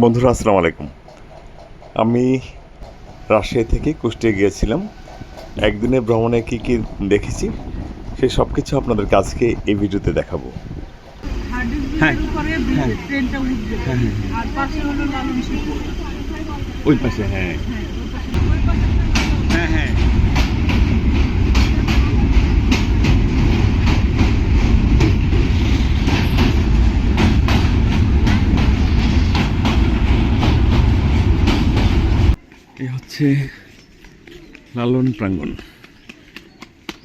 বন্ধুরা আসসালামু আলাইকুম। আমি রাজশাহী থেকে কুষ্টিয়া গিয়েছিলাম। একদিনে ভ্রমণে কী কী দেখেছি সে সব কিছু আপনাদেরকে আজকে এই ভিডিওতে দেখাবো। হ্যাঁ, হ্যাঁ। হ্যাঁ, হ্যাঁ, ওই পাশে হ্যাঁ। হ্যাঁ হ্যাঁ। এই হচ্ছে লালন প্রাঙ্গণ।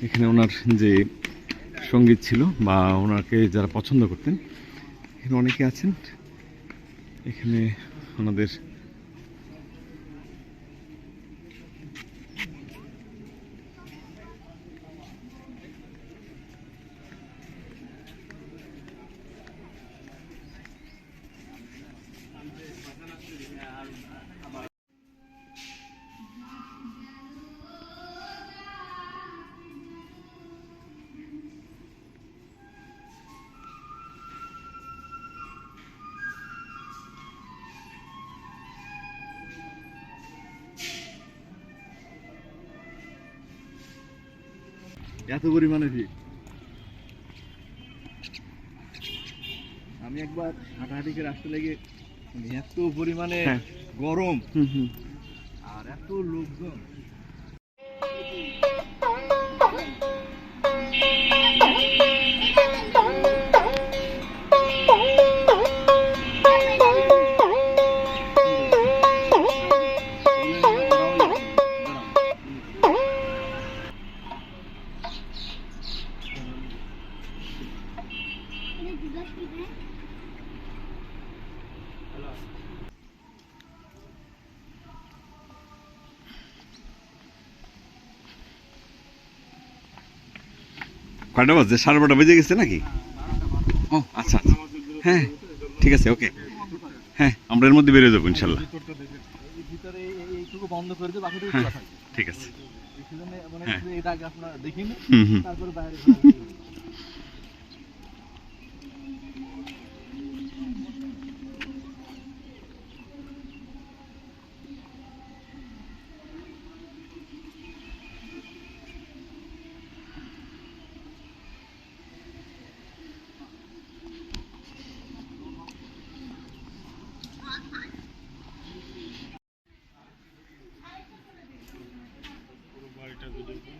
এখানে ওনার যে সংগীত ছিল বা ওনাকে যারা পছন্দ করতেন, এখানে অনেকে আছেন। এখানে ওনাদের এত পরিমাণে ভিড়। আমি একবার হাঁটাহাঁটি করে আসতে লেগে এত পরিমাণে হ্যাঁ। গরম আর এত লোকজন। কয়টা বাজছে? সাড়ে বারোটা বেজে গেছে নাকি? ও আচ্ছা আচ্ছা। হ্যাঁ ঠিক আছে ওকে। হ্যাঁ আমরা এর মধ্যে বেরিয়ে যাব ইনশাল্লাহ। এই ভিতরে এই- এইটুকু বন্ধ করে দিয়ে বাকিটুকু হ্যাঁ খোলা থাকবে ঠিক আছে এই season এ মানে হ্যাঁ। শুধু এটা আগে আপনারা দেখিন হুম হুম তারপরে বাইরে ঘোরাঘুরি করবেন।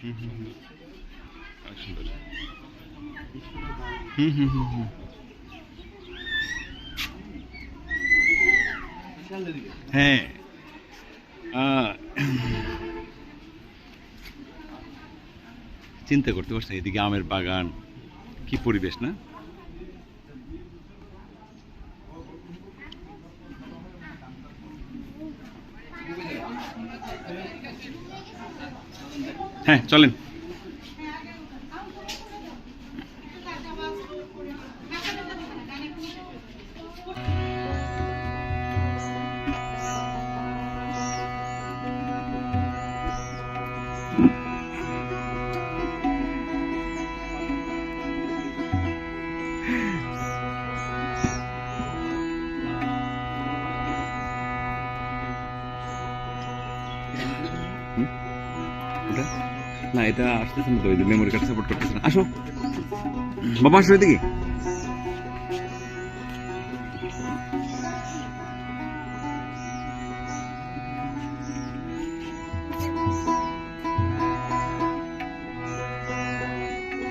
হুম হুম হুম হুম হুম হুম হুম। হ্যাঁ আহ, চিন্তা করতে পারছেন এদিকে আমের বাগান কি পরিবেশ না হ্যাঁ চলেন এটা আসতেছে না তো ওই মেমোরি কার্ড সাপোর্ট করতেছে না। আসো। বাবা, আসো এদিকে।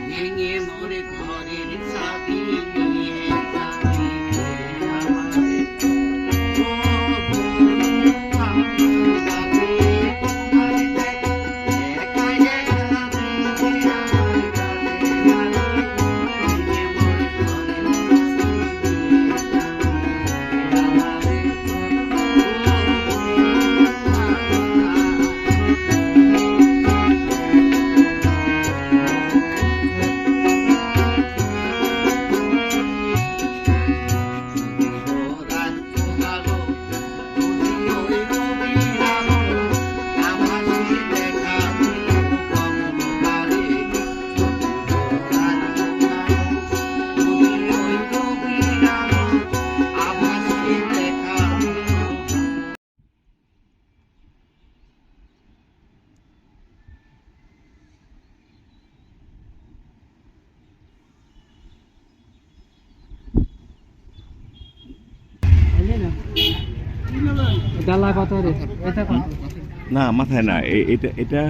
ভেঙে মোরে ডালা রে এটা না, মাথায় না এটা এটা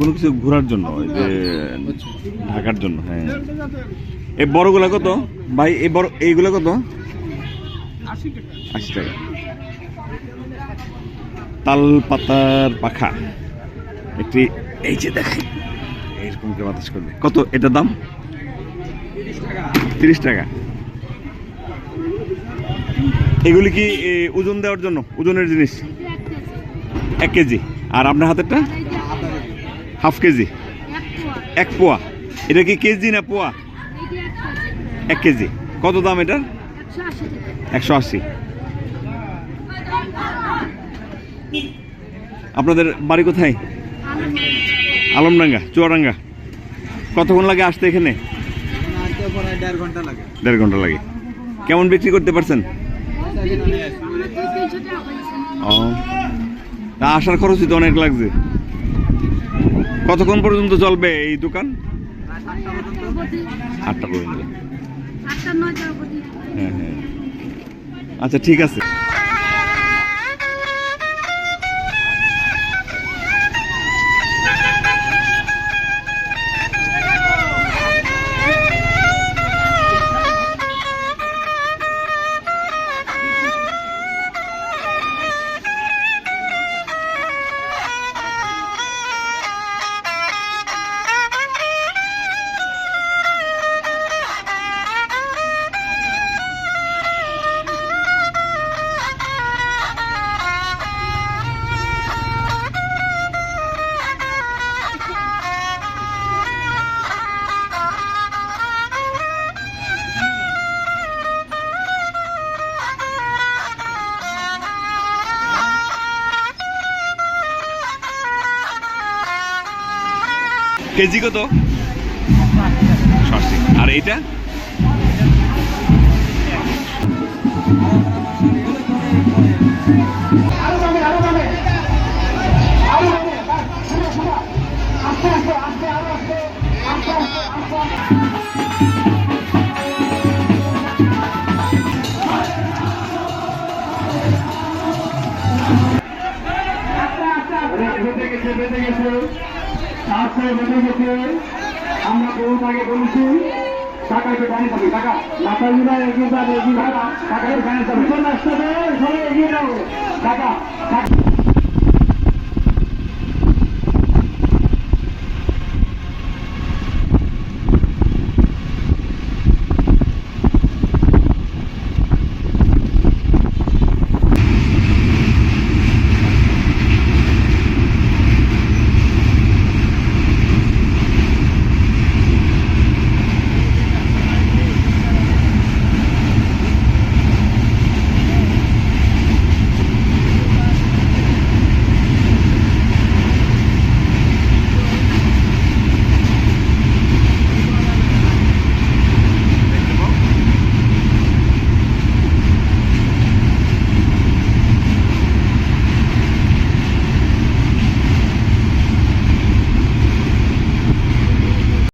কোনো কিছু ঘোরার জন্য যে ঢাকার জন্য হ্যাঁ। এই বড়গুলা কত? ভাই এই বড় এইগুলা কত? আশি টাকা। তাল পাতার পাখা। একটি এই যে দেখেন এইরকম করে বাতাস করবে। কত? এটার দাম? তিরিশ টাকা তিরিশ টাকা। এগুলি কি ওজন দেওয়ার জন্য? ওজনের জিনিস? এক কেজি। আর আপনার হাতেরটা? Half KG. এক পোয়া। এটা কি কেজি না পোয়া? এক কেজি। কত দাম এটার? একশো আশি। আপনাদের বাড়ি কোথায়? আলমডাঙ্গা চুয়াডাঙ্গা। কতক্ষণ লাগে আসতে এখানে? দেড় ঘণ্টা লাগে। কেমন বিক্রি করতে পারছেন? ও। তা আসার খরচই তো অনেক লাগছে। কতক্ষণ পর্যন্ত চলবে এই দোকান? আটটা পর্যন্ত। হ্যাঁ হ্যাঁ। আচ্ছা ঠিক আছে। কেজি কত? ষাটটি আর এইটা? বেঁধে গেছে বেঁধে গেছে তারপরে বেঁধে গেছে। আমরা বহু আগে বলেছি, টাকা একটু গাড়ি পাবে টাকা। মাথাগুলো এগিয়ে যাবে এগিয়ে যাবে টাকা গাড়ি পাবে সবাই এগিয়ে যাবে টাকা।